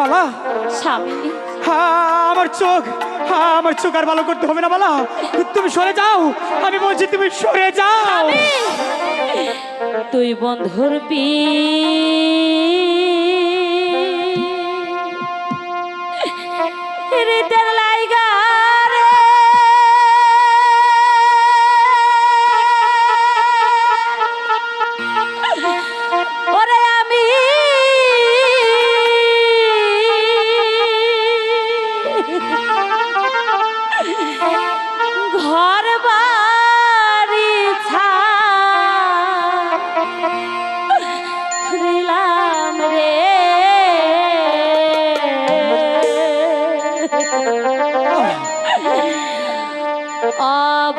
মালা? আমার চোখ আমার চোখ আর ভালো করতে হবে না মালা। তুমি সরে যাও আমি বলছি তুমি সরে যাও। তুই বন্ধুর পি অব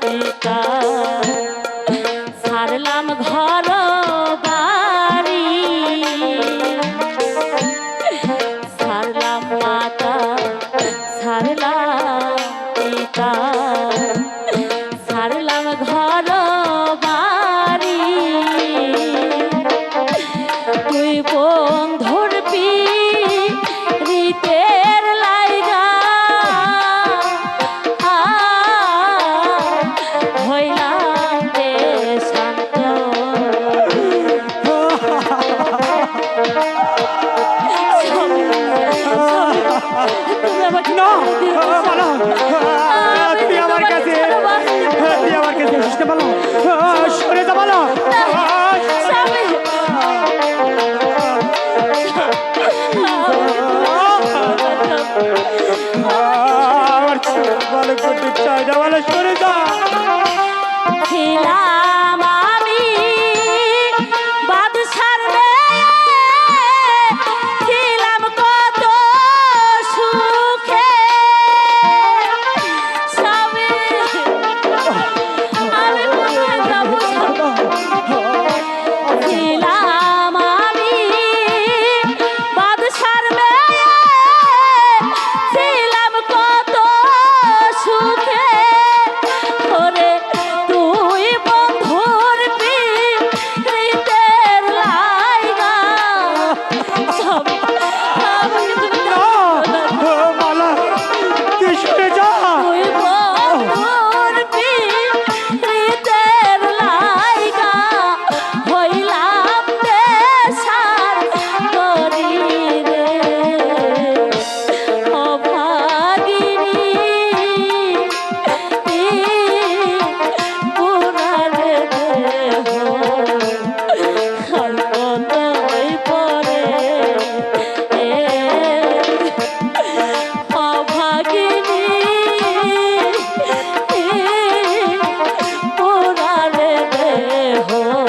পিতা সারলাম ঘর বাড়ি সারলাম মাতা সারলাম পিতা। না। পালা আমার কাছে, তুমি আমার কাছে আসতে পালা সরে যা পালা আমার ছোট বালক করতে চাই না সরে যা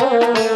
Oh.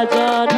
রাজা